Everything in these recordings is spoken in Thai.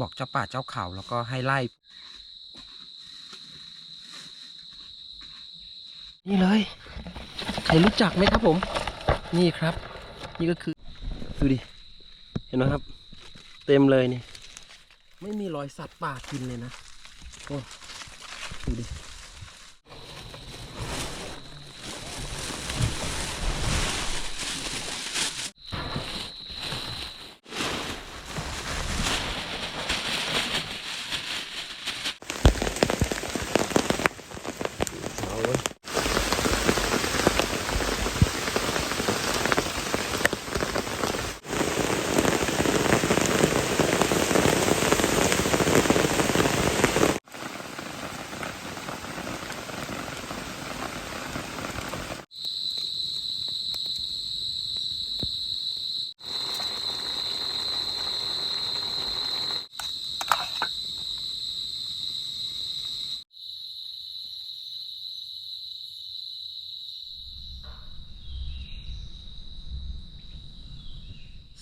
บอกเจ้าป่าเจ้าเขาแล้วก็ให้ไล่ นี่เลย ใครรู้จักไหมครับผม นี่ครับ นี่ก็คือ ดูดิ เห็นไหมครับ เต็มเลยนี่ ไม่มีรอยสัตว์ป่ากินเลยนะ โอ้ ดูดิ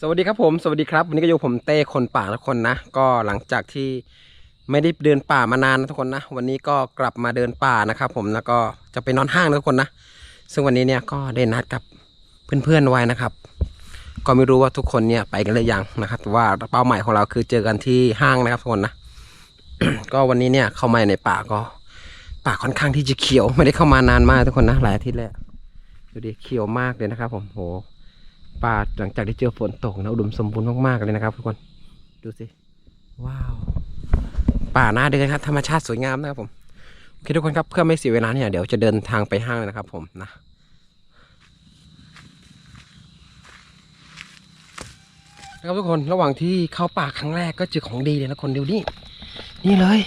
สวัสดีครับผมสวัสดีครับวันนี้ก็อยู่ผมเต้คนป่าทุกคนนะ ก็หลังจากที่ไม่ได้เดินป่ามานานนะทุกคนนะ วันนี้ก็กลับมาเดินป่านะครับผมแล้วก็จะไปนอนห้างนะทุกคนนะ ซึ่งวันนี้เนี่ยก็ได้นัดกับเพื่อนๆไว้นะครับ ก็ไม่รู้ว่าทุกคนเนี่ยไปกันหรือยังนะครับแต่ว่าเป้าหมายของเราคือเจอกันที่ห้างนะครับทุกคนนะ ก็วันนี้เนี่ยเข้ามาในป่าก็ ป่าค่อนข้างที่จะเขียว ไม่ได้เข้ามานานมากทุกคนนะหลายอาทิตย์แล้วดูดิเขียวมากเลยนะครับ ผมโห ป่าหลังจากที่เจอฝนตกนะอุดมสมบูรณ์มากๆเลยนะครับทุกคนดูสิว้าวป่าหน้าเดินครับธรรมชาติสวยงามนะครับผมโอเคทุกคนครับเพื่อไม่เสียเวลาเนี่ยเดี๋ยวจะเดินทางไปห้างเลยนะครับ ผมนะนะครับทุกคนระหว่างที่เข้าป่าครั้งแรกก็เจอของดีเลยนะคนเดียวนี่นี่เลย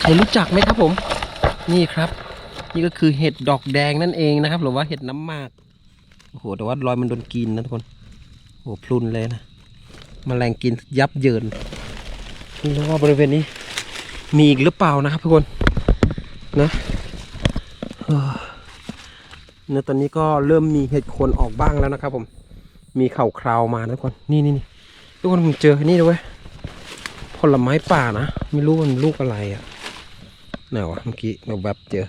ใครรู้จักไหมครับผม นี่ครับ นี่ก็คือเห็ดดอกแดงนั่นเองนะครับ หรือว่าเห็ดน้ำหมาก โอ้โหแต่ว่ารอยมันโดนกินนะทุกคนโอ้โหพลุนเลยนะมแมลงกินยับเยินไม่รู้ว่าบริเวณนี้ มีอีกหรือเปล่านะครับทุกคนนะเนี่ยตอนนี้ก็เริ่มมีเห็ดโคนออกบ้างแล้วนะครับ ผม มีเข่าคราวมานะทุกคนนี่นี่นี่ทุกคนผมเจอนี่ด้วยผลไม้ป่านะไม่รู้มันลูกอะไรอะ่ะไหนวะเมื่อกี้เราแบบเจอ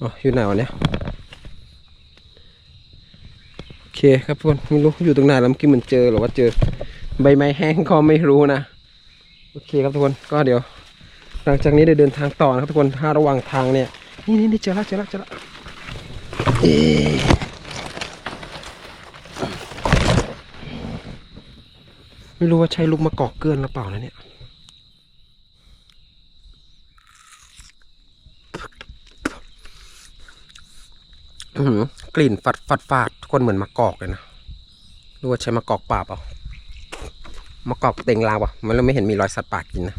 อ๋ออยู่ไหนวะเนี่ย โอ เคครับทุกคนไม่รู้อยู่ตรงไหนแล้วเมื่อกี้เหมันเจอหรือว่าเจอใบไม้แห้งก็ไม่รู้นะโอเคครับทุกคนก็เดี๋ยว หลังจากนี้เดี๋ยวเดินทางต่อนะครับทุกคนถ้าระหว่างทางเนี่ย นี่นี่นี่เจอแล้วเจอแล้วเจอแล้วเอไม่รู้ว่าใช่ลูกมะกอกเกินหรือเปล่านะเนี่ยอื้อ กลิ่นฟัดฟัดฟาดทุกคนเหมือนมะกอกเลยนะรู้ว่าใช้มะกอกป่าเปล่ามะกอกเต็งลาวะมันเราไม่เห็นมีรอยสัตว์ป่ากินนะ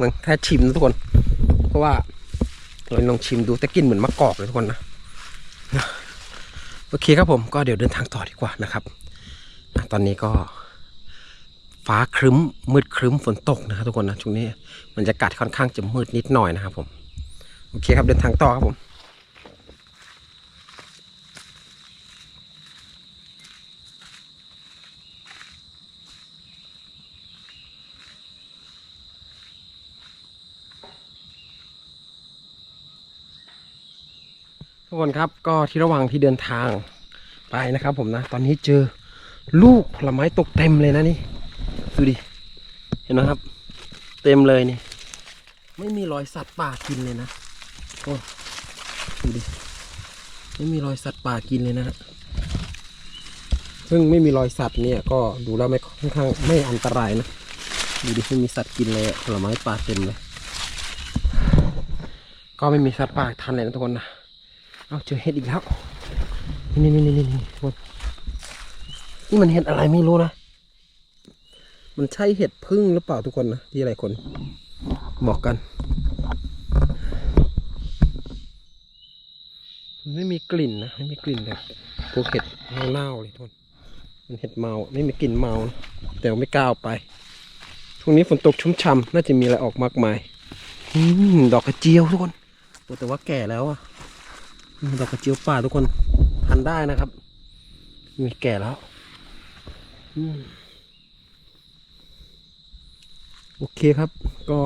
มันแค่ชิมนะทุกคน เพราะว่าเราลองชิมดูแต่กลินเหมือนมะกอกเลยทุกคนนะโอเคครับผมก็เดี๋ยวเดินทางต่อดีกว่านะครับ ตอนนี้ก็ฟ้าครึ้มมืดครึ้มฝนตกนะครับทุกคนนะช่วงนี้มันจะกัดค่อนข้างจะมืดนิดหน่อยนะครับผม โอเคครับเดินทางต่อครับผม ทุ กคนครับก็ที่ระหว่างที่เดินทางไปนะครับ ผมนะ ตอนนี้เจอลูกผลไม้ตกเต็มเลยนะนี่ดูดิเห็นไหมครับ เต็มเลยนี่ไม่มีรอยสัตว์ป่ากินเลยนะโอ้ดูดิไม่มีรอยสัตว์ป่ากินเลยนะฮะซึ่งไม่มีรอยสัตว์เนี่ยก็ดูแล้วไม่ค่อนข้างไม่อันตรายนะดูดิไม่มีสัตว์กินเลยผลไม้ป่าเต็มเลย ก็ไม่มีสัตว์ป่าทันเลยนะทุกคนนะ เอาเจอเห็ดอีกแล้วนี่นี่นี่นี่นี่ทุกคนนี่มันเห็ดอะไรไม่รู้นะ มันใช่เห็ดพึ่งหรือเปล่าทุกคนนะที่หลายคนบอกกัน มันไม่มีกลิ่นนะไม่มีกลิ่นแบบพวกเห็ดเน่าๆเลยทุกคนมันเห็ดเมาไม่มีกลิ่นเมานะแต่ไม่กล้าไปช่วงนี้ฝนตกชุ่มฉ่ำน่าจะมีอะไรออกมากมายอืมดอกกระเจียวทุกคนแต่ว่าแก่แล้วอะ ดอกกระเจียวป่าทุกคนทันได้นะครับ มีแก่แล้วโอเคครับ ก็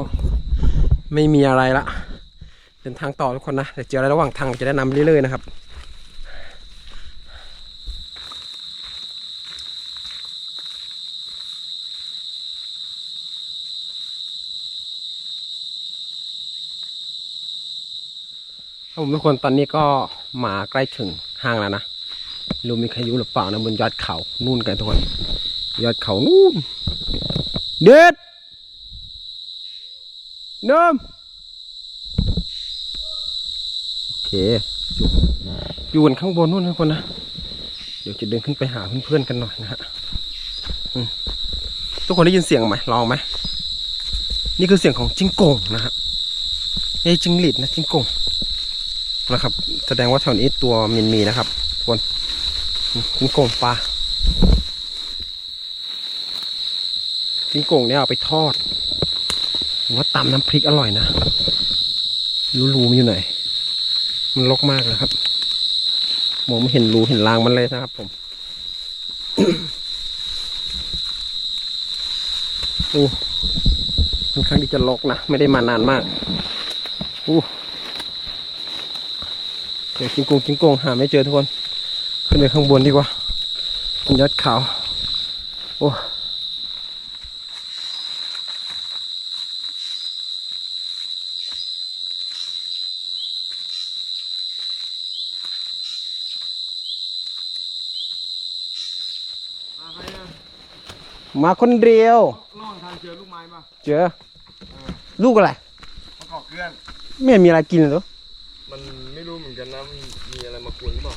ไม่มีอะไรละเป็นทางต่อทุกคนนะเดี๋ยวเจออะไรระหว่างทางจะได้นำเรื่อยๆนะครับ ผมทุกคนตอนนี้ก็มาใกล้ถึงห้างแล้วนะรู้มีใครอยู่หรือเปล่านะบนยอดเขานู่นกันทุกคนยอดเขานู่นเด็ดเดิมโอเคอยู่อยู่กันข้างบนนู่นทุกคนนะเดี๋ยวจะเดินขึ้นไปหาเพื่อนๆกันหน่อยนะฮะทุกคนได้ยินเสียงไหมลองไหมนี่คือเสียงของจิงโก่งนะฮะไม่ใช่จิ้งหรีดนะจิงโก่ง นะครับ แสดงว่าแถวนี้ตัวมันมีนะครับทุกคนจิ้งโก่งปลาจิ้งโก่งเนี่ยเอาไปทอดว่าตำน้ำพริกอร่อยนะรู้รูมันอยู่ไหน มันลกมากนะครับมองไม่เห็นรูเห็นรางมันเลยนะครับผมโอ้ค่อนข้างที่จะลกนะ ไม่ได้มานานมากอู้ เดี๋ยวกินกงกินกงหาไม่เจอทุกคน ขึ้นไปข้างบนดีกว่าบนยอดเขาโอ้มาคนเดียวล่องทางเจอลูกไม้ป่ะเจอ ลูกอะไรมะกอกเกลื่อน ไม่เห็นมีอะไรกินเลยเหรอมัน ไม่รู้เหมือนกันนะมันมีอะไรมากวนหรือเปล่า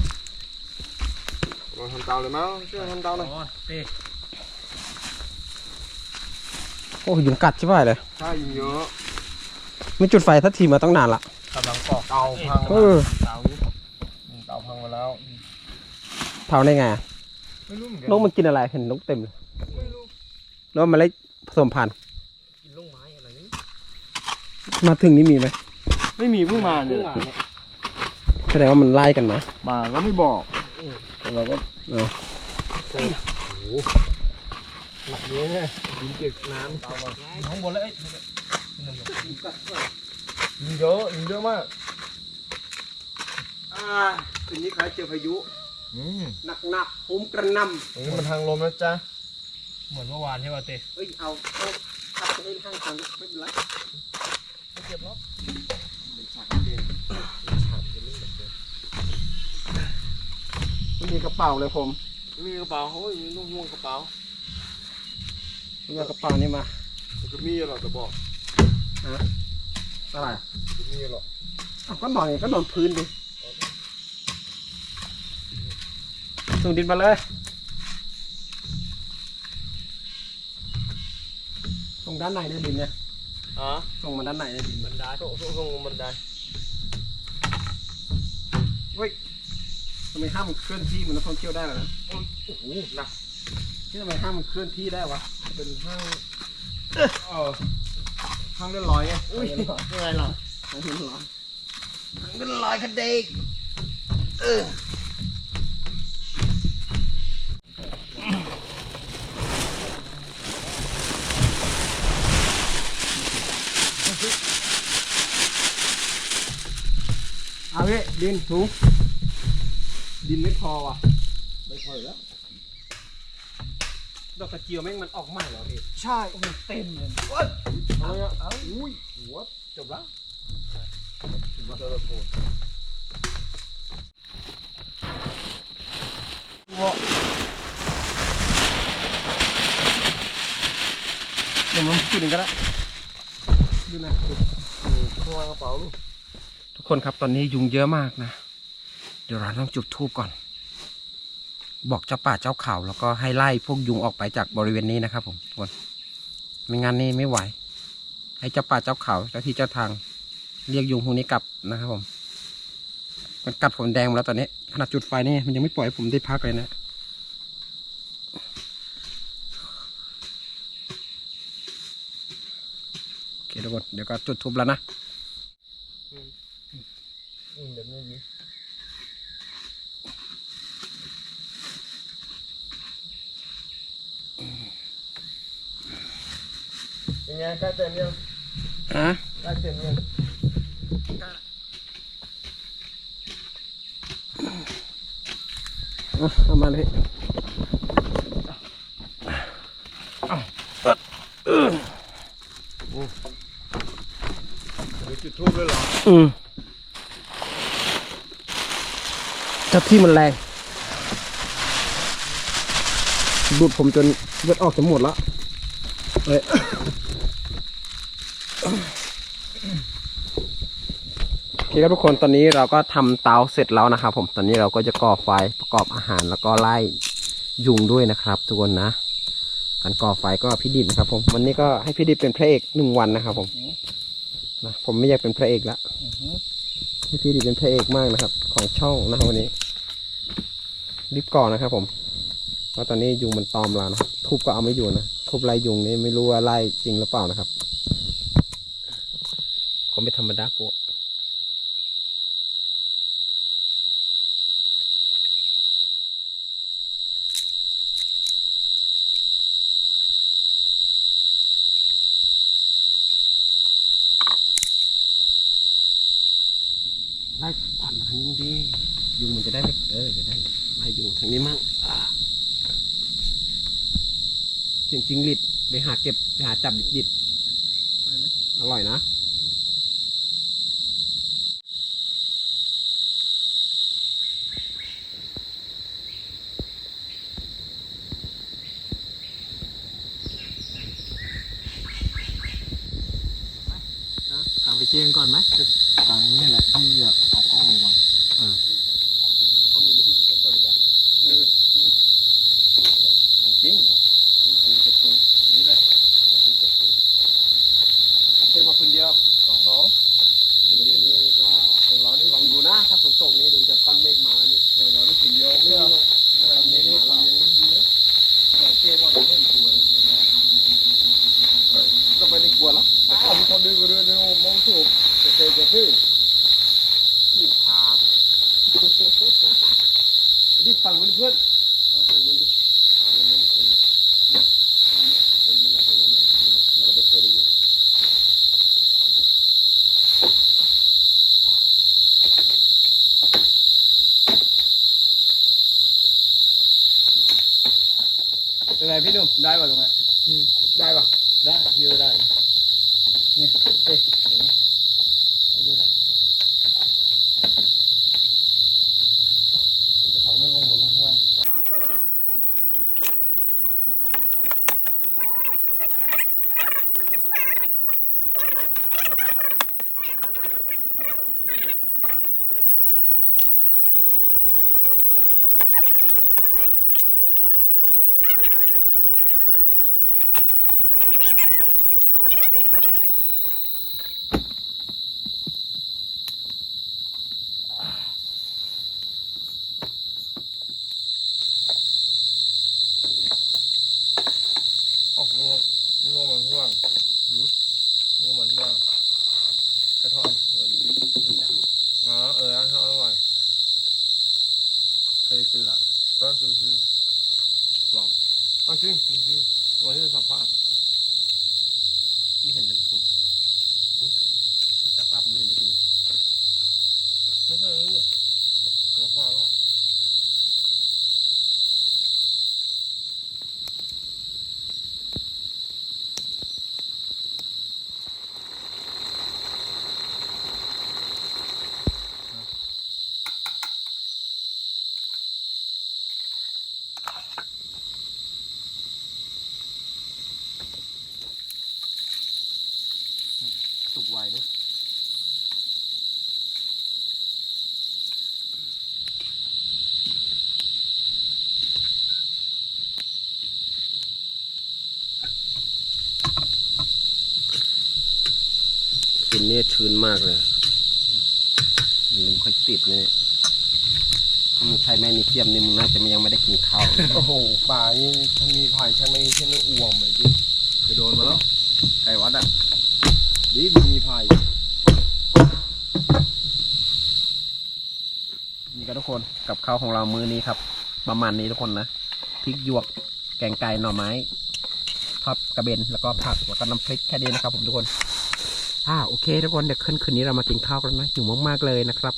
ลองทำเตาเลยมั้งช่วยทำเตาหน่อยโอ้ยุงกัดใช่ไหมเลยใช่ยิงเยอะไม่จุดไฟทักทีมาตั้งนานละกำลังปอกเตาพังเอแล้วอเตานี้เตาพังมาแล้วเผาได้ไงอะไม่รู้เหมือนกันนกมันกินอะไรเห็นนกเต็มเลยไม่รู้แล้วมันเลยผสมพันธุ์กินลูกไม้อะไรนี่มาถึงนี่มีไหมไม่มีเพิ่งมาเนี่ย แสดงว่ามันไล่กันนะมาก็ไม่บอกเราก็เออหนักเยอะไงยิงเก็บน้ำเตามาข้างบนเลยยิงเยอะยิงเยอะมากอ่าคืนนี้ใครเจอพายุอืมหนักหนักๆโหมกระหนตรงนี้มันทางลมนะจ๊ะเหมือนเมื่อวานใช่ป่ะเต้ำเฮ้ยเอาเอาขับไปให้ห้างทางไม่เป็นไรเก็บแล้ว ไม่มีกระเป๋าเลยผมมีกระเป๋าโอ้ยมีลูกห่วงกระเป๋าไม่เอากระเป๋านี่มามันก็มีหรอกจะบอกอะไรมันก็มีหรอกเอาก็นอนไงก็นอนพื้นดิส่งดินมาเลยส่งด้านไหนเนี่ยดินเนี่ยอะส่งมาด้านไหนเนี่ยดินบันไดส่งส่งส่งลงบันไดเฮ้ย ทำไมห้ามมันเคลื่อนที่เหมันนักท่องเที่ยวได้เหรอนะโอ้โหหนักที่ทำไมห้ามมันเคลื่อนที่ได้วะ เป็นห้างเออห้างเลื่อนลอยไงอุ้ยยังไงล่ะห้างเลื่อนลอยห้างเลื่อนลอยคันเด็กเออเอาพี่ดินถุง ดินไม่พอว่ะ ไม่ค่อยแล้ว ดอกกระเจียวแม่งมันออกใหม่เหรอพี่ใช่โอ้โหเต็มเลยเอาเนี่ยเอาอุ้ยหัวจบแล้วจบแล้วโผล่เดี๋ยวมันจุดหนึ่งก็ได้ดูนะข้างล่างกระเป๋าลูกทุกคนครับตอนนี้ยุงเยอะมากนะ เดี๋ยวเราต้องจุดธูปก่อน บอกเจ้าป่าเจ้าเขาแล้วก็ให้ไล่พวกยุงออกไปจากบริเวณนี้นะครับ ผมทุกคนไม่งั้นนี่ไม่ไหว ให้เจ้าป่าเจ้าเขาเจ้าที่เจ้าทาง เรียกยุงพวกนี้กลับนะครับผม มันกัดผมแดงมดแล้วตอนนี้ขนาดจุดไฟนี่มันยังไม่ปล่อยผมได้พักเลยนะโอเคทุกคนเดี๋ยวก็จุดทูบแล้วนะ อืมเดี๋ยวนี้ดิเอ เป็น ไงใกล้เต็มยังฮะใกล้เต็มยังอะเอามาเลยพี่เดี๋ยวจุดทูบเลยเหรอ อืมเจ้าที่มันแรงดูดผมจนเลือดออกจะหมดแล้วเอ้ย โอเคครับทุกคนตอนนี้เราก็ทำเตาเสร็จแล้วนะครับผมตอนนี้เราก็จะก่อไฟประกอบอาหารแล้วก็ไล่ยุงด้วยนะครับ ทุกคนนะการก่อไฟก็พี่ดิบนะครับ ผมวันนี้ก็ให้พี่ดิบเป็นพระเอกหนึ่งวันนะครับ ผมนะผมไม่อยากเป็นพระเอกละให้พี่ดิบเป็นพระเอกมากนะครับ ของช่องนะครับวันนี้รีบก่อนนะครับ ผมเพราะตอนนี้ยุงมันตอมเรานะทุบก็เอาไม่อยู่นะทุบไล่ยุงนี่ไม่รู้ว่าไล่จริงหรือเปล่านะครับ ไม่ธรรมดากลัวไล่ควันมาทางนี้มันดียุงมันจะได้ไม่เออจะได้ไล่ยุงทางนี้มั่งอ่าจริงจริงๆลิดไปหาเก็บไปหาจับดิดๆไปไหมอร่อยนะ เอาไปเชียงก่อนไหม กลางนี่แหละที่จะเอากล้องมาวาง จริงเหรอนี่แหละขึ้นมาคนเดียว สองสองเดียวนี่ก็ของเรานี่ลองดูนะถ้าฝนตกนี่ดูจากก้อนเมฆมาแล้วนี่อย่างเราได้คนเดียวไม่อก้อนเมฆมาแล้วแต่เจ๊บอกไม่กลัวก็ไม่ได้กลัวหรอกแต่เนคนดื้อก็ดื้อดื้อมองถูกจะเจอจะทื่อที่พาดิฟังเพื่อนฟังมันดิมันจะได้ช่วยได้เยอะ เป็น ได้ป่ะตรงนี้ได้ปะ ได้พี่ว่าได้นะเนี่ยเอ๊ะอย่างเงี้ยเอาดูนะ จะทำให้งงหมดมาข้างล่าง โอ้โหงงมันข้างล่างงงมันข้างล่างกระท่อนเอออ๋อเออร้านทอดอร่อย เคยซื้อหรอ ก็คือคือปลอมเอ้าจริงจริงตัวที่สัมภาษณ์ไม่เห็นเลยผมจากป้าผมไม่เห็นได้กิน ไม่ใช่เลยสัมภาษณ์ สุกไวด้วยกิ นเนี่ยชื้นมากเลยมันไม่ค่อยติดเนี่ยถ้ามึงใช้แม่นิเซียมนี่มึงน่าจะยังไม่ได้กินข้าวเลยโอ้โหป่านี่ถ้ามีไผ่ใช่ไหมเช่นนั้นอ่วมเลยจริงเคยโดนมาแล้วไก่วัดอะดีมันมีไผ่นี่ก็ทุกคนกับข้าวของเรามื้อนี้ครับ ประมาณนี้ทุกคนนะพริกหยวกแกงไก่หน่อไม้ทอดกระเบนแล้วก็ผักแล้วก็น้ำพริกแค่นี้นะครับผมทุกคน อ่าโอเคทุกคนเดี๋ยวคืนคืนนี้เรามากินข้าวกันนะหิวมากๆเลยนะครับ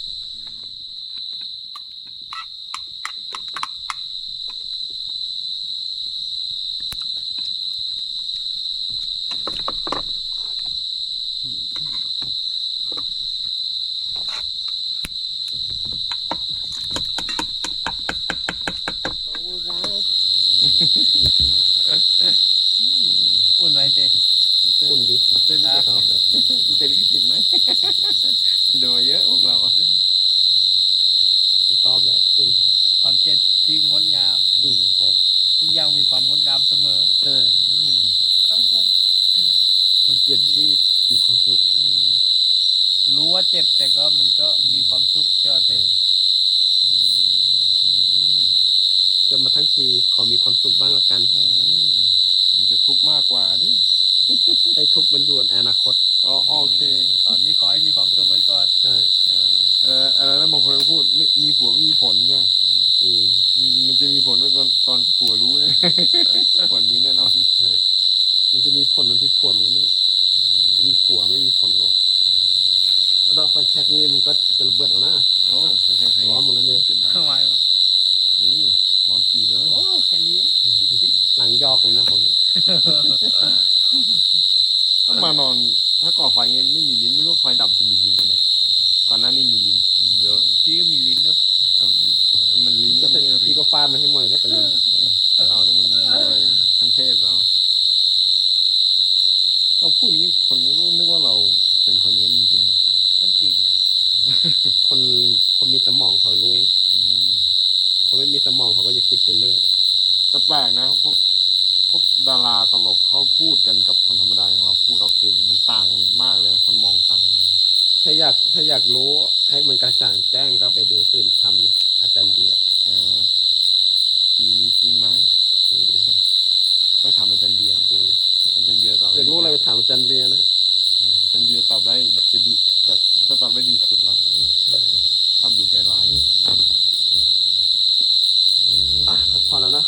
อุ่นไว้เต้ อุ่นดิ เต้นจะมันจะลิขสิทธิ์ไหม ดูมาเยอะพวกเราอะ ชอบแหละอุ่น ความเจ็ดที่งดงาม อืมผม ทุกอย่างมีความงดงามเสมอ ใช่ มันเกลียดที่มีความสุข อืมรู้ว่าเจ็บแต่ก็มันก็มีความสุขใช่ไหมเต้อืม เกิดมาทั้งทีขอมีความสุขบ้างละกัน อืม มันจะทุกข์มากกว่าดิ ไอ้ทุกข์มันอยู่ในอนาคต อ๋อโอเค ตอนนี้ขอให้มีความสุขไว้ก่อน ใช่ เออ เอออะไรนะบางคนก็พูดไม่มีผัวไม่มีผลใช่ไหมอืมอืมอืมมันจะมีผลก็ตอนตอนผัวรู้เนี่ยผลนี้แน่นอนใช่มันจะมีผลตอนที่ผัวรู้นั่นแหละมีผัวไม่มีผลหรอกดอกไฟแช็กนี่มันก็จะระเบิดเอานะโอ้ใครใครใครร้อนหมดแล้วเนี่ยเก็บมาทำไมวะนี่ร้อนจีเลยโอ้แค่นี้จิ๊บจิ๊บหลังยอกเลยนะผมถ้ามานอน ถ้าก่อไฟเงี้ยไม่มีลิ้นไม่รู้ว่าไฟดับจะมีลิ้นป่ะเนี่ยก่อนหน้านี้มีลิ้นลิ้นเยอะ พี่ก็มีลิ้นด้วย เออมันลิ้นแล้ว ไม่ลิ้พี่นก็ฟาดมาให้หมดแล้วก็ลืมเราเนี่ยมันรวยขั้นเทพแล้ว เราพูดอย่างนี้คนก็นึกว่าเราเป็นคนอย่างนี้จริงๆนะก็จริงนะคนคนมีสมองเขารู้เองคนไม่มีสมองเขาก็จะคิดไปเรื่อยแต่แปลกนะพวกพวกดาราตลกเขาพูดกันกับคนธรรมดาอย่างเราพูดออกสื่อมันต่างกันมากเลยนะคนมองต่างกันเลยถ้าอยากถ้าอยากรู้ให้มันกระจ่างแจ้งก็ไปดูตื่นทำนะอาจารย์เบียร์ ผีมีจริงไหมอืมต้องถามอาจารย์เบียร์นะอืมอาจารย์เบียร์ตอบอยากรู้อะไรไปถามอาจารย์เบียร์นะอาจารย์เบียร์ตอบได้จะดีจะจะตอบได้ดีสุดแล้วชอบดูแกไลน์อะพักผ่อนแล้วนะ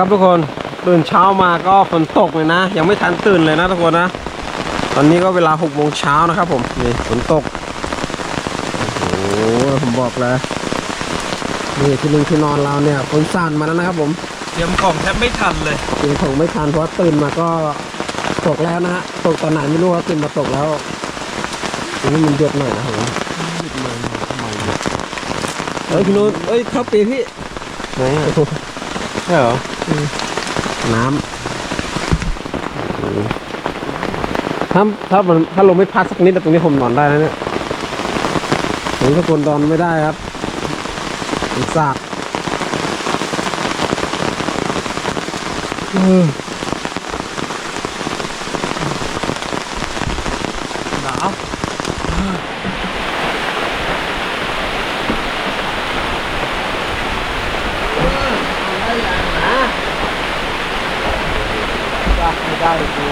นะครับทุกคนตื่นเช้ามาก็ฝนตกเลยนะ ยังไม่ทันตื่นเลยนะทุกคนนะ ตอนนี้ก็เวลาหกโมงเช้านะครับผมนี่ฝนตกโอ้โหผมบอกเลยนี่ที่ลุงที่นอนเราเนี่ยฝนสั่นมาแล้วนะครับผมเตรียมของแทบไม่ทันเลยกินของไม่ทันเพราะว่าตื่นมาก็ตกแล้วนะฮะตกตอนไหนไม่รู้ครับตื่นมาตกแล้วทีนี้มันเดือดหน่อยนะครับผมเฮ้ยพี่นุ้นเอ้ยเข้าปีพี่ไหนอะใช่ เหรอน้ำถ้าถ้ามันถ้าลมไม่พัดสักนิดตรงนี้ผมนอนได้นะเนี่ยผมสกุลนอนไม่ได้ครับมันสากเออ หนาว ไม่ได้เลยกู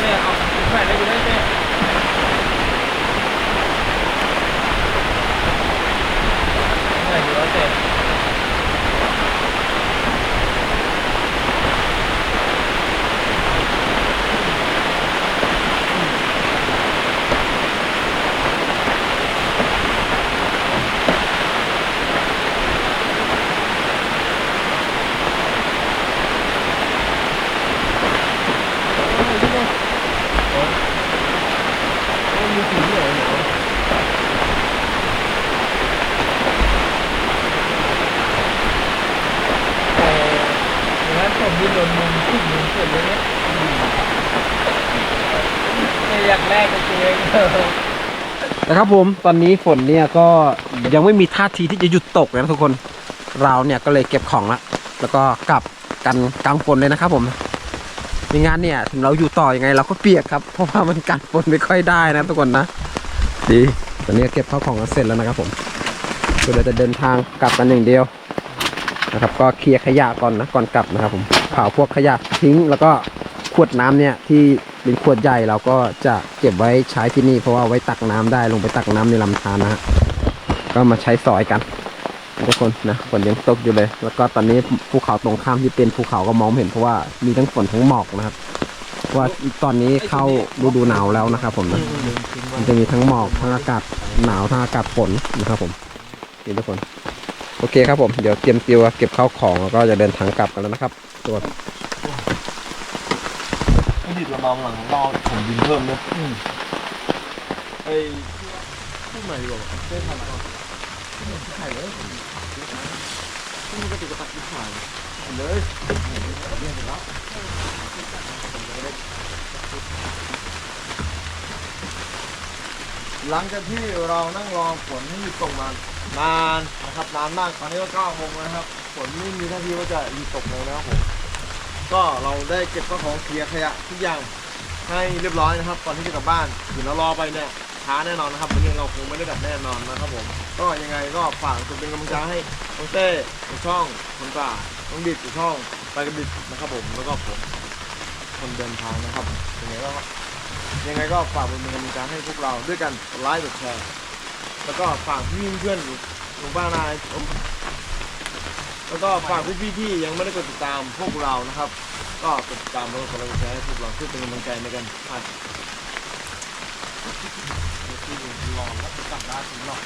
เนี่ยเอาแขวนได้อยู่ได้ อยากแรกจริง นะครับผมตอนนี้ฝนเนี่ยก็ยังไม่มีท่าทีที่จะหยุดตกนะทุกคนเราเนี่ยก็เลยเก็บของละแล้วก็กลับกันกลางฝนเลยนะครับผมในงานเนี่ยถึงเราอยู่ต่อยังไงเราก็เปียกครับ เพราะว่ามันกันฝนไม่ค่อยได้นะทุกคนนะดีตอนนี้เก็บข้าวของกันเสร็จแล้วนะครับผมเดี๋ยวเราจะเดินทางกลับกันอย่างเดียวนะครับ ก็เคลียร์ขยะก่อนนะก่อนกลับนะครับ ผมเผาพวกขยะทิ้ง แล้วก็ขวดน้ำเนี่ยที่ เป็นขวดใหญ่เราก็จะเก็บไว้ใช้ที่นี่เพราะว่าไว้ตักน้ำได้ลงไปตักน้ำในลำธารนะฮะก็มาใช้สอยกันทุกคนนะฝนยังตกอยู่เลย แล้วก็ตอนนี้ภูเขาตรงข้ามที่เป็นภูเขาก็มองเห็นเพราะว่ามีทั้งฝนทั้งหมอกนะครับว่าตอนนี้เข้าฤดูหนาวแล้วนะครับ ผมนะมันจะมีทั้งหมอกทั้งอากาศหนาวทั้งอากาศฝนนะครับผมนี่ทุกคน โอเคครับผม เดี๋ยวเตรียมตัวเก็บข้าวของแล้วก็จะเดินทางกลับกันแล้วนะครับตัว ไม่ดิดระบำหลังรอผมดินเพิ่มด้วยไอ้พูดใหม่ดีกว่าได้ทันก่อนถ่ายเลยที่มันก็ติดกระตักที่ถ่ายเลยเนี่ยเสร็จแล้วหลังจากที่เรานั่งรอฝนให้หยุดตกมานานนะครับนานมากตอนนี้ก็เก้าโมงแล้วนะครับ ฝนไม่มีท่าทีว่าจะหยุดตกเลยนะครับผม ก็เราได้เก็บข้าวของเคลียร์ขยะทุกอย่างให้เรียบร้อยนะครับก่อนที่จะกลับบ้านถึงเรารอไปเนี่ยช้าแน่นอนนะครับวันนี้เราคงไม่ได้แบบแน่นอนนะครับผมก็ยังไงก็ฝากเป็นกำลังใจให้น้องเต้ในช่องคนป่าน้องดิดในช่องไปกับดิดนะครับผมแล้วก็ผมคนเดินทางนะครับยังไงก็ยังไงก็ฝากเป็นกำลังใจให้พวกเราด้วยกันไลค์กดแชร์แล้วก็ฝากพี่เพื่อนหนุ่มบ้านนาย แล้วก็ฝากพี่ๆที่ยังไม่ได้กดติดตามพวกเรานะครับ ก็กดติดตามแล้วก็กดไลค์กดแชร์ให้พวกเราเพื่อเป็นกำลังใจในการถ่ายลองแล้วกลับบ้านถึงหรอก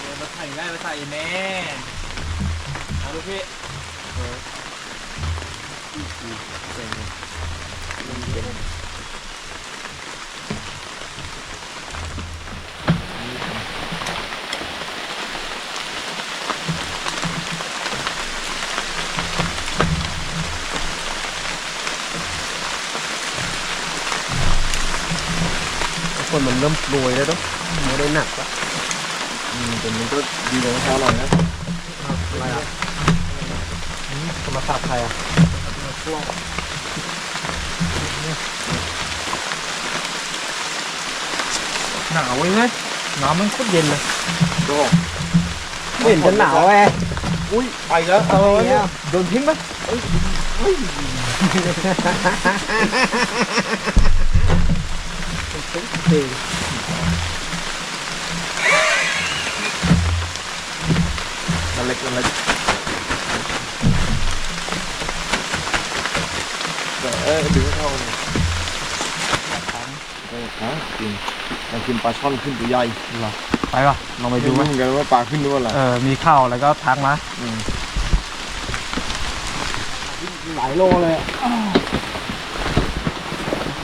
เดี๋ยวมาใส่ได้มาใส่แม่เอาลูกพี่คน มันเริ่มโรยแล้วเนาะไม่ได้หนักละอืมแต่มันก็ดีกว่าเมื่อเช้าหน่อยนะอะไรอะโทรศัพท์ใครอะหนาวเว้ยเฮ้ยหนาวมันโคตรเย็นเลยก็ไม่เห็นจะหนาวไงอุ้ยไปแล้วเออเนี่ยโดนทิ้งปะมั นเล็กมันเล็กเดี๋ยวเออดึงเข้าเนี่ยเออฮะจริงเรากินปลาช่อนขึ้นตัวใหญ่เหรอไปป่ะลองไปดูไหมเหมือนกันว่าปลาขึ้นด้วยอะไรเออมีข้าวอะไรก็ทักมาอืมหลายโลเลย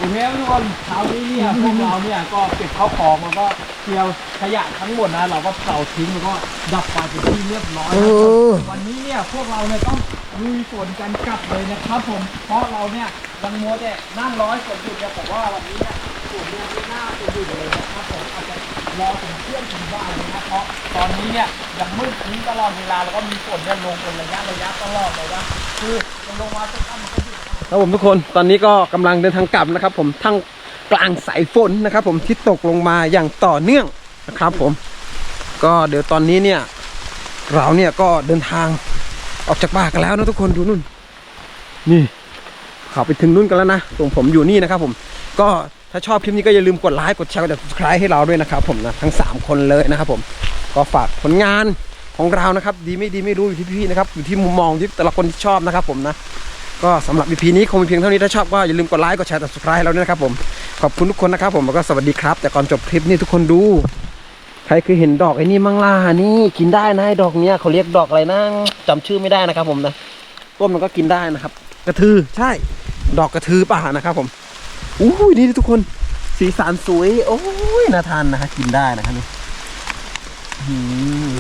โอเคครับทุกคนเช้านี้เนี่ยพวกเราเนี่ยก็เก็บข้าวของแล้วก็เคลียร์ขยะทั้งหมดนะเราก็เผาทิ้งแล้วก็ดับไฟเป็นที่เรียบร้อยเอแล้วอวันนี้เนี่ยพวกเราเนี่ยต้องลุยฝนกันกลับเลยนะครับผมเพราะเราเนี่ยยังมัวแต่นั่งร้อยฝนหยุดเนี่ยแต่ว่าวันนี้เนี่ยฝนเนี่ยไม่น่าจะหยุดเลยนะครับผมอาจจะรอถึงเที่ยงถึงบ่ายเลยนะเพราะตอนนี้เนี่ยยังมืดครึ้มตลอดเวลาแล้วก็มีฝนเนี่ยลงเป็นระยะระยะตลอดเลยนะคือมันลงมาสักพักมันก็ หยุดครับผมทุกคนตอนนี้ก็กำลังเดินทางกลับนะครับ ผมทั้งกลางสายฝนนะครับ ผมที่ตกลงมาอย่างต่อเนื่องนะครับ ผม ก็เดี๋ยวตอนนี้เนี่ย เราเนี่ยก็เดินทางออกจากบ้ากันแล้วนะทุกคนดูนู่น นี่เขาไปถึงนู่นกันแล้วนะตรงผมอยู่นี่นะครับ ผม ก็ถ้าชอบคลิปนี้ก็อย่าลืมกดไลค์กดแชร์กด subscribe ให้เราด้วยนะครับ ผมนะทั้ง 3 คนเลยนะครับ ผมก็ฝากผลงานของเรานะครับ ดีไม่ดีไม่รู้อยู่ที่พี่นะครับอยู่ที่มุมมองที่แต่ละคนที่ชอบนะครับ ผมนะ ก็สำหรับ EP นี้คงมีเพียงเท่านี้ถ้าชอบก็อย่าลืมกดไลค์กดแชร์กด subscribe เราด้วยนะครับผมขอบคุณทุกคนนะครับผมแล้วก็สวัสดีครับ แต่ก่อนจบคลิปนี้ทุกคนดู ใครเคยเห็นดอกไอ้นี่มั่งล่ะนี่กินได้นะไอ้ดอกเนี้ยเขาเรียกดอกอะไรนะจำชื่อไม่ได้นะครับผมนะต้นมันก็กินได้นะครับ กระทือใช่ ดอกกระทือป่านะครับผมอู้ยนี่ทุกคนสีสันสวย โอ้ยน่าทานนะฮะกินได้นะครับนี่อืม